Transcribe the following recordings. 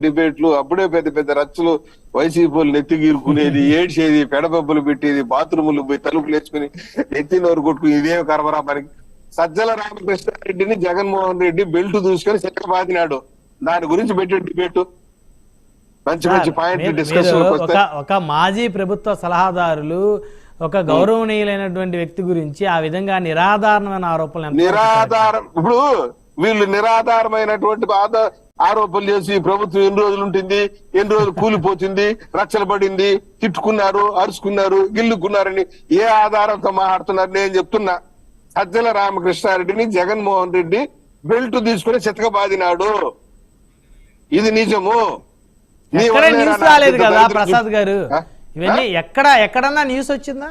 డిబేట్లు అప్పుడే పెద్ద పెద్ద రచ్చలు వైసీపీలు నెత్తి గీరుకునేది ఏడ్చేది పెడబొబ్బలు పెట్టేది బాత్రూములు పోయి తలుపులు వేసుకుని నెత్తి నోరు కొట్టుకుని ఇదేం కరవరా మనకి సజ్జల రామకృష్ణారెడ్డిని జగన్మోహన్ రెడ్డి బెల్ట్ దూసుకొని చెక్క బాదినాడు దాని గురించి పెట్టే డిబేట్. మంచి మంచి మీరు- డిస్కషన్ ఒక మాజీ ప్రభుత్వ సలహాదారులు ఒక గౌరవనీయులైనటువంటి వ్యక్తి గురించి ఆ విధంగా నిరాధారణమైన ఆరోపణలు నిరాధారం ఇప్పుడు వీళ్ళు నిరాధారమైనటువంటి ఆరోపణలు చేసి ప్రభుత్వం ఎన్ని రోజులు ఉంటుంది ఎన్ని రోజులు కూలిపోతుంది రచ్చలు పడింది తిట్టుకున్నారు అరుచుకున్నారు గిల్లుకున్నారని ఏ ఆధారంతో మాట్లాడుతున్నారు నేను చెప్తున్నా. సజ్జల రామకృష్ణారెడ్డిని జగన్మోహన్ రెడ్డి బెల్ట్ తీసుకుని చితక బాదినాడు ఇది నిజము. న్యూస్ రాలేదు కదా ప్రసాద్ గారు? ఇవన్నీ ఎక్కడ ఎక్కడన్నా న్యూస్ వచ్చిందా?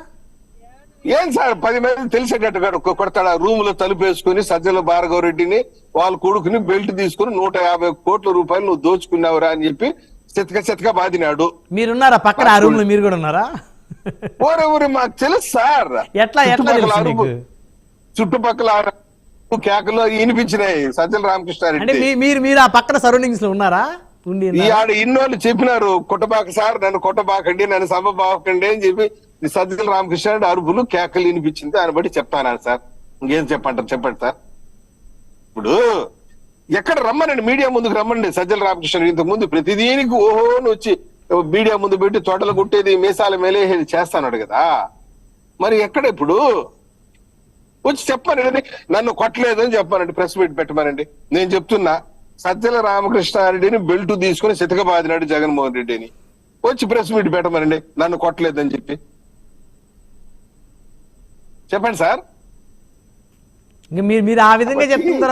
ఏం సార్ పది మంది తెలిసేటట్టుగా కొడతాడు. ఆ రూమ్లో తలుపు వేసుకుని సజ్జల భార్గవ రెడ్డిని వాళ్ళ కొడుకుని బెల్ట్ తీసుకుని నూట యాభై కోట్ల రూపాయలు నువ్వు దోచుకున్నావురా అని చెప్పి చితక చితక బాదినాడు మీరున్నారా పక్కన ఆ రూమ్లో మీరు కూడా ఉన్నారా? ఊరే ఊరే మాకు తెలుసు సార్. ఎట్లా ఎట్లా చుట్టుపక్కల కేకలు వినిపించినాయి సజ్జల రామకృష్ణారెడ్డి. మీరు మీరు ఆ పక్కన సరౌండింగ్స్లో ఉన్నారా ఈ ఆడ ఇన్నోళ్ళు చెప్పినారు కొట్టబాక సార్ నన్ను కొట్టబాకండి నన్ను సభ బాకండి అని చెప్పి సజ్జల రామకృష్ణ అరుపులు కేకలు వినిపించింది. దాన్ని బట్టి చెప్తాను సార్. ఇంకేం చెప్పంటారు? చెప్పండి సార్. ఇప్పుడు ఎక్కడ రమ్మనండి? మీడియా ముందుకు రమ్మండి సజ్జల రామకృష్ణ ఇంతకు ముందు ప్రతిదీనికి ఓహోని వచ్చి మీడియా ముందు పెట్టి తోటలు కుట్టేది మీసాల మేలేసేది చేస్తాడు కదా. మరి ఎక్కడ ఇప్పుడు? వచ్చి చెప్పానండి. నన్ను కొట్టలేదని చెప్పానండి. ప్రెస్ మీట్ పెట్టమనండి. నేను చెప్తున్నా సజ్జల రామకృష్ణారెడ్డిని బెల్ట్ తీసుకుని సితకబాదినాడు జగన్మోహన్ రెడ్డిని వచ్చి ప్రెస్ మీట్ పెట్టమనండి. నన్ను కొట్టలేదని చెప్పి. చెప్పండి సార్. మీరు మీరు ఆ విధంగా చెప్తున్న తర్వాత